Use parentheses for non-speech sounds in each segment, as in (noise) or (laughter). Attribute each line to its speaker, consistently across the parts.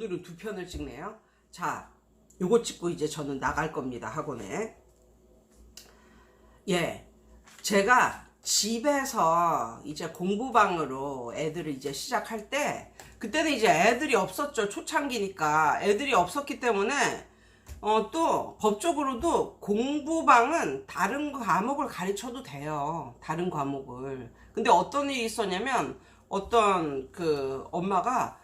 Speaker 1: 오늘은 두 편을 찍네요. 자, 요거 찍고 이제 저는 나갈 겁니다. 학원에. 예. 제가 집에서 이제 공부방으로 애들을 이제 시작할 때 그때는 이제 애들이 없었죠. 초창기니까 애들이 없었기 때문에 어, 또 법적으로도 공부방은 다른 과목을 가르쳐도 돼요. 다른 과목을. 근데 어떤 일이 있었냐면 어떤 그 엄마가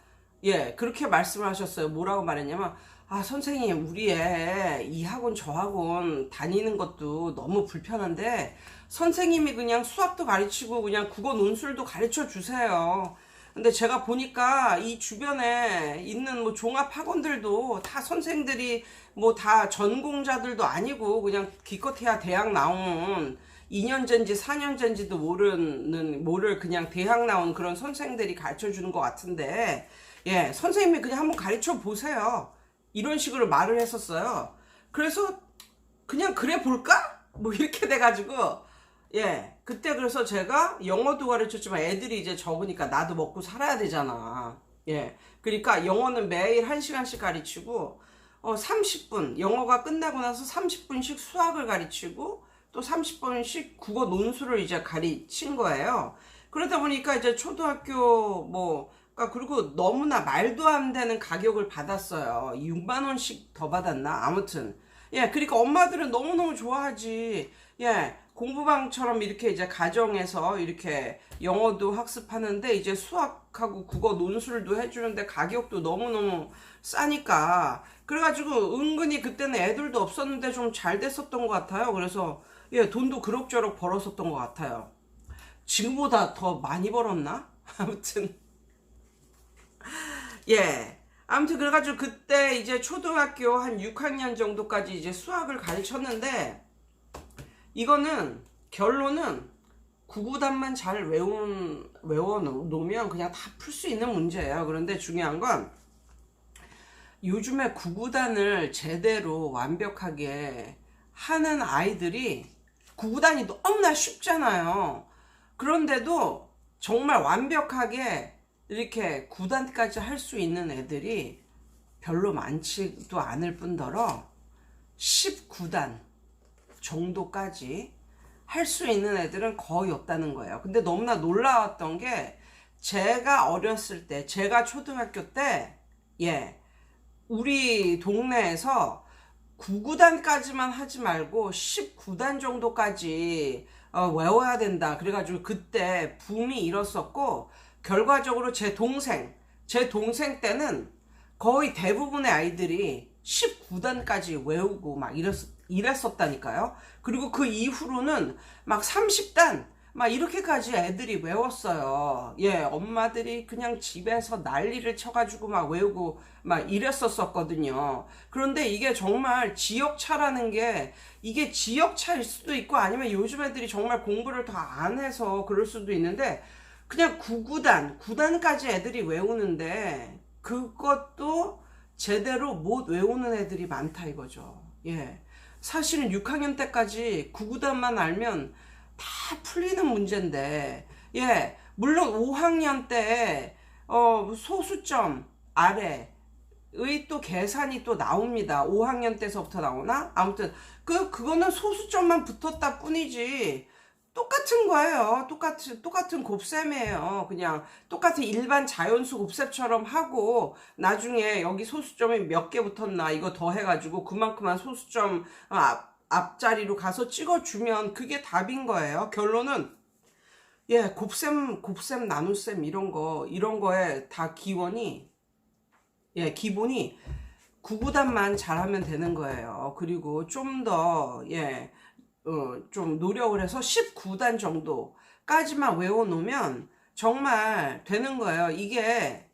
Speaker 1: 예, 그렇게 말씀을 하셨어요. 뭐라고 말했냐면 아, 선생님, 우리 애 이 학원 저 학원 다니는 것도 너무 불편한데 선생님이 그냥 수학도 가르치고 그냥 국어 논술도 가르쳐 주세요. 근데 제가 보니까 이 주변에 있는 뭐 종합 학원들도 다 선생들이 뭐 다 전공자들도 아니고 그냥 기껏해야 대학 나온 2년전지 4년전지도 모르는 모를 그냥 대학 나온 그런 선생들이 가르쳐 주는 것 같은데 예 선생님이 그냥 한번 가르쳐 보세요. 이런 식으로 말을 했었어요. 그래서 그냥 그래 볼까? 뭐 이렇게 돼가지고 예 그때 그래서 제가 영어도 가르쳤지만 애들이 이제 적으니까 나도 먹고 살아야 되잖아. 예 그러니까 영어는 매일 한 시간씩 가르치고 어 30분 영어가 끝나고 나서 30분씩 수학을 가르치고 또 30분씩 국어 논술을 이제 가르친 거예요. 그러다 보니까 이제 초등학교 뭐 그러니까 그리고 너무나 말도 안 되는 가격을 받았어요. 6만 원씩 더 받았나? 아무튼 예, 그러니까 엄마들은 너무너무 좋아하지. 예, 공부방처럼 이렇게 이제 가정에서 이렇게 영어도 학습하는데 이제 수학하고 국어 논술도 해주는데 가격도 너무너무 싸니까. 그래가지고 은근히 그때는 애들도 없었는데 좀 잘 됐었던 것 같아요. 그래서 예, 돈도 그럭저럭 벌었었던 것 같아요. 지금보다 더 많이 벌었나? (laughs) 아무튼. (laughs) 예. 아무튼 그래가지고 그때 이제 초등학교 한 6학년 정도까지 이제 수학을 가르쳤는데 이거는 결론은 구구단만 잘 외운 외워 놓으면 그냥 다 풀 수 있는 문제예요. 그런데 중요한 건 요즘에 구구단을 제대로 완벽하게 하는 아이들이 구구단이 너무나 쉽잖아요. 그런데도 정말 완벽하게 이렇게 구단까지 할 수 있는 애들이 별로 많지도 않을 뿐더러 19단 정도까지 할 수 있는 애들은 거의 없다는 거예요. 근데 너무나 놀라웠던 게 제가 어렸을 때, 제가 초등학교 때, 예, 우리 동네에서 9구단까지만 하지 말고 19단 정도까지 어, 외워야 된다. 그래가지고 그때 붐이 일었었고, 결과적으로 제 동생, 제 동생 때는 거의 대부분의 아이들이 19단까지 외우고 막 이랬, 이랬었다니까요. 그리고 그 이후로는 막 30단, 막 이렇게까지 애들이 외웠어요. 예, 엄마들이 그냥 집에서 난리를 쳐가지고 막 외우고 막 이랬었었거든요. 그런데 이게 정말 지역차라는 게 이게 지역차일 수도 있고 아니면 요즘 애들이 정말 공부를 다 안 해서 그럴 수도 있는데 그냥 9구단, 9단까지 애들이 외우는데 그것도 제대로 못 외우는 애들이 많다 이거죠. 예. 사실은 6학년 때까지 9구단만 알면 다 풀리는 문제인데, 예. 물론 5학년 때, 어, 소수점 아래, 의또 계산이 또 나옵니다. 5학년 때서부터 나오나? 아무튼, 그, 그거는 소수점만 붙었다 뿐이지. 똑같은 거예요. 똑같은, 똑같은 곱셈이에요. 그냥 똑같은 일반 자연수 곱셈처럼 하고, 나중에 여기 소수점이 몇 개 붙었나, 이거 더 해 가지고, 그만큼만 소수점 앞, 앞자리로 가서 찍어 주면 그게 답인 거예요. 결론은, 예, 곱셈, 곱셈, 나눗셈, 이런 거, 이런 거에 다 기원이, 예, 기본이 구구단만 잘하면 되는 거예요. 그리고 좀 더, 예, 어, 좀 노력을 해서 19단 정도까지만 외워놓으면 정말 되는 거예요. 이게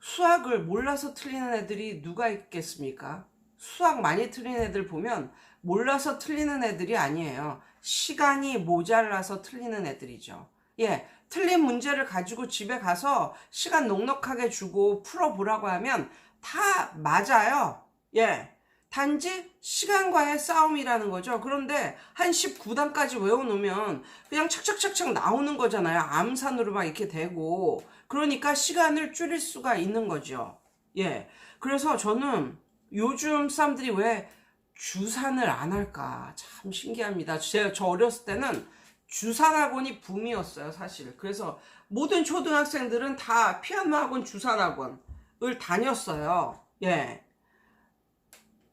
Speaker 1: 수학을 몰라서 틀리는 애들이 누가 있겠습니까? 수학 많이 틀리는 애들 보면 몰라서 틀리는 애들이 아니에요. 시간이 모자라서 틀리는 애들이죠. 예, 틀린 문제를 가지고 집에 가서 시간 넉넉하게 주고 풀어보라고 하면 다 맞아요. 예. 단지 시간과의 싸움이라는 거죠. 그런데 한 19단까지 외워놓으면 그냥 착착착착 나오는 거잖아요. 암산으로 막 이렇게 되고. 그러니까 시간을 줄일 수가 있는 거죠. 예. 그래서 저는 요즘 사람들이 왜 주산을 안 할까 참 신기합니다. 제가 저 어렸을 때는 주산학원이 붐이었어요, 사실. 그래서 모든 초등학생들은 다 피아노 학원, 주산 학원을 다녔어요. 예.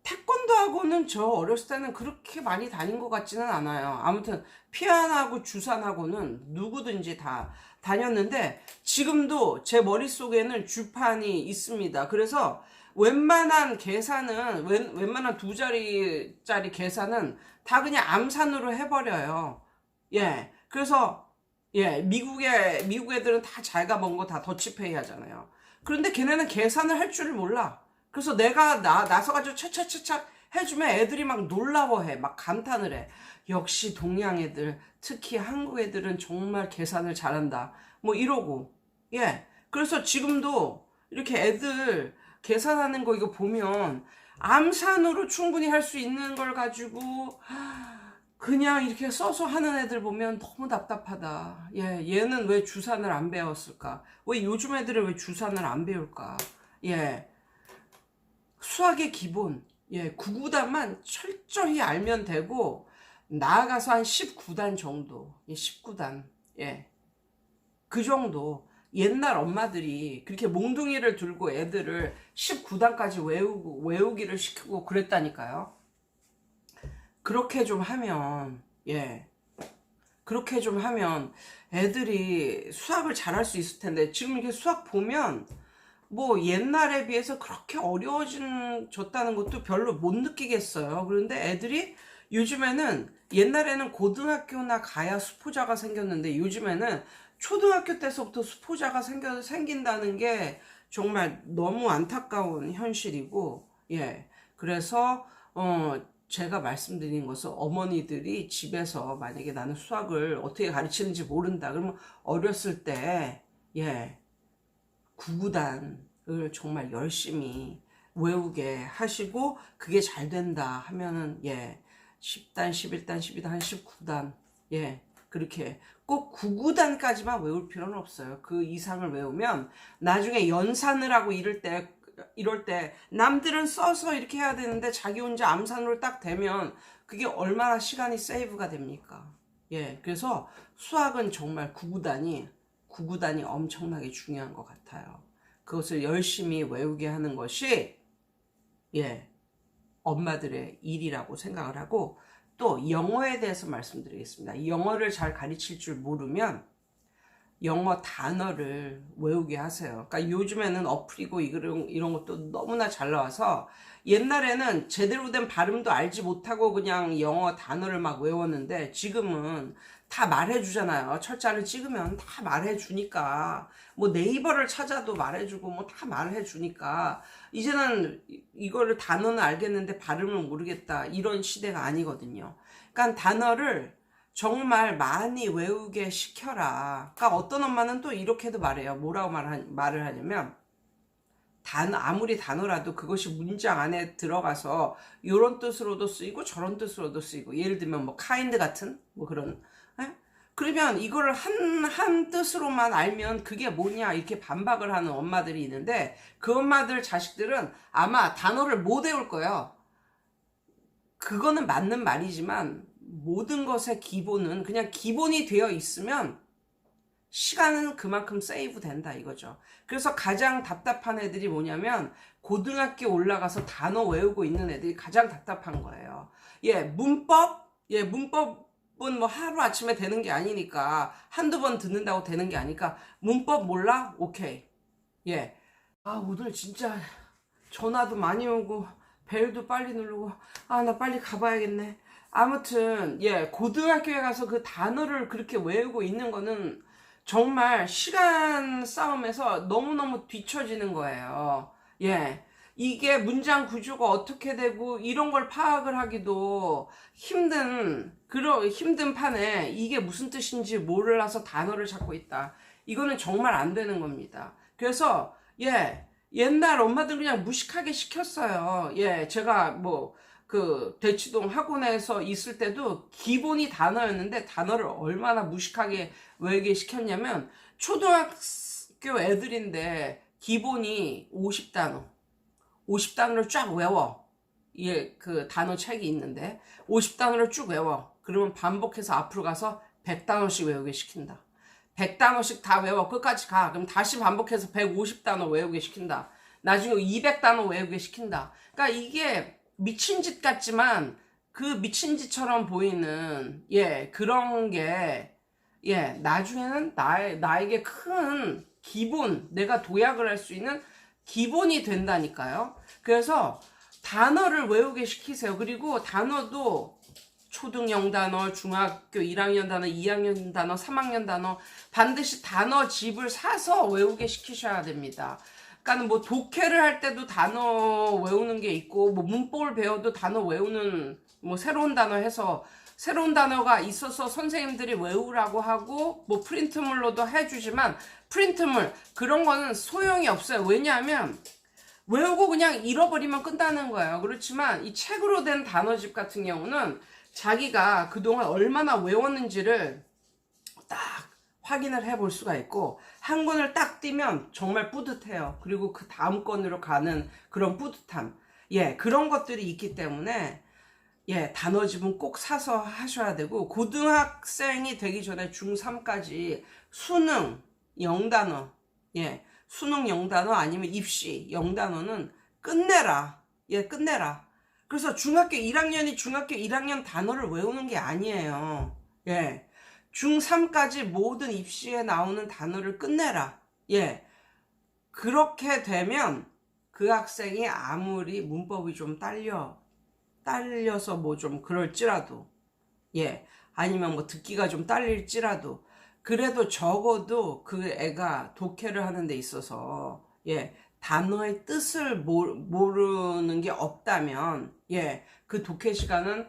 Speaker 1: 태권도 학원은 저 어렸을 때는 그렇게 많이 다닌 것 같지는 않아요. 아무튼 피아노하고 주산학원은 누구든지 다 다녔는데 지금도 제 머릿속에는 주판이 있습니다. 그래서 웬만한 계산은 웬, 웬만한 두 자리짜리 계산은 다 그냥 암산으로 해버려요. 예. 그래서 예 미국의 미국 애들은 다 잘가 먼 거 다 더치페이 하잖아요. 그런데 걔네는 계산을 할 줄을 몰라. 그래서 내가 나 나서가지고 차차차차 해주면 애들이 막 놀라워해, 막 감탄을 해. 역시 동양 애들, 특히 한국 애들은 정말 계산을 잘한다. 뭐 이러고 예. 그래서 지금도 이렇게 애들 계산하는 거 이거 보면 암산으로 충분히 할 수 있는 걸 가지고 그냥 이렇게 써서 하는 애들 보면 너무 답답하다. 예, 얘는 왜 주산을 안 배웠을까? 왜 요즘 애들은 왜 주산을 안 배울까? 예, 수학의 기본, 예, 9구단만 철저히 알면 되고, 나아가서 한 19단 정도, 예, 19단, 예, 그 정도. 옛날 엄마들이 그렇게 몽둥이를 들고 애들을 19단까지 외우고, 외우기를 시키고 그랬다니까요. 그렇게 좀 하면, 예. 그렇게 좀 하면 애들이 수학을 잘할 수 있을 텐데, 지금 이렇게 수학 보면, 뭐 옛날에 비해서 그렇게 어려워졌다는 것도 별로 못 느끼겠어요. 그런데 애들이 요즘에는 옛날에는 고등학교나 가야 수포자가 생겼는데 요즘에는 초등학교 때서부터 수포자가 생겨, 생긴다는 게 정말 너무 안타까운 현실이고, 예. 그래서, 어, 제가 말씀드린 것은 어머니들이 집에서 만약에 나는 수학을 어떻게 가르치는지 모른다. 그러면 어렸을 때, 예. 구구단을 정말 열심히 외우게 하시고 그게 잘 된다 하면은 예 10단, 11단, 12단, 한 19단 예 그렇게 꼭 9구단까지만 외울 필요는 없어요. 그 이상을 외우면 나중에 연산을 하고 이럴 때 이럴 때 남들은 써서 이렇게 해야 되는데 자기 혼자 암산으로 딱 되면 그게 얼마나 시간이 세이브가 됩니까? 예, 그래서 수학은 정말 9구단이 9구단이 엄청나게 중요한 것 같아요. 그것을 열심히 외우게 하는 것이 예 엄마들의 일이라고 생각을 하고 또 영어에 대해서 말씀드리겠습니다. 영어를 잘 가르칠 줄 모르면 영어 단어를 외우게 하세요. 그러니까 요즘에는 어플이고 이런, 이런 것도 너무나 잘 나와서 옛날에는 제대로 된 발음도 알지 못하고 그냥 영어 단어를 막 외웠는데 지금은 다 말해주잖아요. 철자를 찍으면 다 말해주니까 뭐 네이버를 찾아도 말해주고 뭐 다 말해주니까 이제는 이거를 단어는 알겠는데 발음을 모르겠다 이런 시대가 아니거든요. 그러니까 단어를 정말 많이 외우게 시켜라. 그러니까 어떤 엄마는 또 이렇게도 말해요. 뭐라고 말하, 말을 하냐면 단 아무리 단어라도 그것이 문장 안에 들어가서 이런 뜻으로도 쓰이고 저런 뜻으로도 쓰이고 예를 들면 뭐 kind 같은 뭐 그런 에? 그러면 이거를 한, 한 뜻으로만 알면 그게 뭐냐 이렇게 반박을 하는 엄마들이 있는데 그 엄마들 자식들은 아마 단어를 못 외울 거예요. 그거는 맞는 말이지만 모든 것의 기본은 그냥 기본이 되어 있으면 시간은 그만큼 세이브 된다 이거죠. 그래서 가장 답답한 애들이 뭐냐면 고등학교 올라가서 단어 외우고 있는 애들이 가장 답답한 거예요. 예, 문법? 예, 문법은 뭐 하루 아침에 되는 게 아니니까 한두 번 듣는다고 되는 게 아니까 문법 몰라? 오케이. 예. 아, 오늘 진짜 전화도 많이 오고 벨도 빨리 누르고 아, 나 빨리 가봐야겠네. 아무튼 예 고등학교에 가서 그 단어를 그렇게 외우고 있는 거는 정말 시간 싸움에서 너무너무 뒤처지는 거예요. 예. 이게 문장 구조가 어떻게 되고 이런 걸 파악을 하기도 힘든 그런 힘든 판에 이게 무슨 뜻인지 몰라서 단어를 찾고 있다. 이거는 정말 안 되는 겁니다. 그래서 예 옛날 엄마들 그냥 무식하게 시켰어요. 예 제가 뭐 그 대치동 학원에서 있을 때도 기본이 단어였는데 단어를 얼마나 무식하게 외우게 시켰냐면 초등학교 애들인데 기본이 50단어. 50단어를 쫙 외워. 예, 그 단어 책이 있는데 50단어를 쭉 외워. 그러면 반복해서 앞으로 가서 100단어씩 외우게 시킨다. 100단어씩 다 외워. 끝까지 가. 그럼 다시 반복해서 150단어 외우게 시킨다. 나중에 200단어 외우게 시킨다. 그러니까 이게 미친 짓 같지만 그 미친 짓처럼 보이는 예, 그런 게 예, 나중에는 나의, 나에게 큰 기본, 내가 도약을 할 수 있는 기본이 된다니까요. 그래서 단어를 외우게 시키세요. 그리고 단어도 초등 영 단어, 중학교 1학년 단어, 2학년 단어, 3학년 단어 반드시 단어 집을 사서 외우게 시키셔야 됩니다. 그러니까 뭐 독해를 할 때도 단어 외우는 게 있고 뭐 문법을 배워도 단어 외우는 뭐 새로운 단어 해서 새로운 단어가 있어서 선생님들이 외우라고 하고 뭐 프린트물로도 해주지만 프린트물 그런 거는 소용이 없어요. 왜냐하면 외우고 그냥 잃어버리면 끝나는 거예요. 그렇지만 이 책으로 된 단어집 같은 경우는 자기가 그동안 얼마나 외웠는지를 딱 확인을 해 볼 수가 있고 한 권을 딱 띄면 정말 뿌듯해요. 그리고 그 다음 권으로 가는 그런 뿌듯함. 예, 그런 것들이 있기 때문에 예, 단어 집은 꼭 사서 하셔야 되고 고등학생이 되기 전에 중3까지 수능 영단어 예, 수능 영단어 아니면 입시 영단어는 끝내라. 예, 끝내라. 그래서 중학교 1학년이 중학교 1학년 단어를 외우는 게 아니에요. 예. 중3까지 모든 입시에 나오는 단어를 끝내라. 예. 그렇게 되면 그 학생이 아무리 문법이 좀 딸려, 딸려서 뭐 좀 그럴지라도, 예. 아니면 뭐 듣기가 좀 딸릴지라도, 그래도 적어도 그 애가 독해를 하는 데 있어서, 예. 단어의 뜻을 모, 모르는 게 없다면, 예. 그 독해 시간은,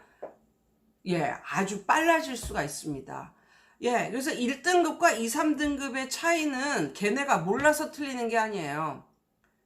Speaker 1: 예. 아주 빨라질 수가 있습니다. 예, 그래서 1등급과 2, 3등급의 차이는 걔네가 몰라서 틀리는 게 아니에요.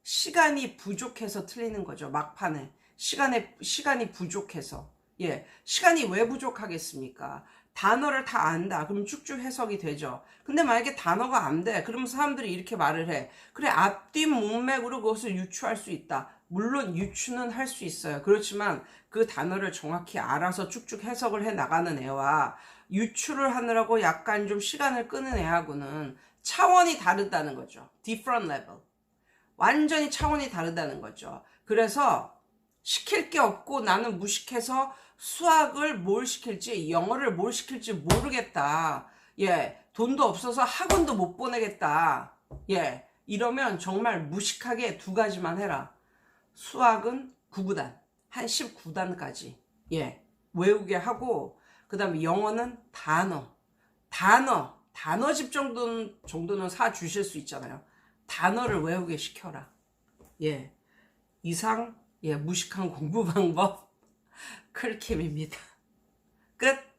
Speaker 1: 시간이 부족해서 틀리는 거죠, 막판에. 시간에, 시간이 부족해서. 예, 시간이 왜 부족하겠습니까? 단어를 다 안다. 그럼 쭉쭉 해석이 되죠. 근데 만약에 단어가 안 돼. 그러면 사람들이 이렇게 말을 해. 그래, 앞뒤 문맥으로 그것을 유추할 수 있다. 물론 유추는 할 수 있어요. 그렇지만 그 단어를 정확히 알아서 쭉쭉 해석을 해 나가는 애와 유추를 하느라고 약간 좀 시간을 끄는 애하고는 차원이 다르다는 거죠. different level. 완전히 차원이 다르다는 거죠. 그래서 시킬 게 없고 나는 무식해서 수학을 뭘 시킬지, 영어를 뭘 시킬지 모르겠다. 예, 돈도 없어서 학원도 못 보내겠다. 예, 이러면 정말 무식하게 두 가지만 해라. 수학은 9구단, 한 19단까지. 예, 외우게 하고, 그 다음에 영어는 단어. 단어. 단어집 정도는, 정도는 사 주실 수 있잖아요. 단어를 외우게 시켜라. 예. 이상, 예, 무식한 공부 (laughs) 방법, 클킴입니다. 끝.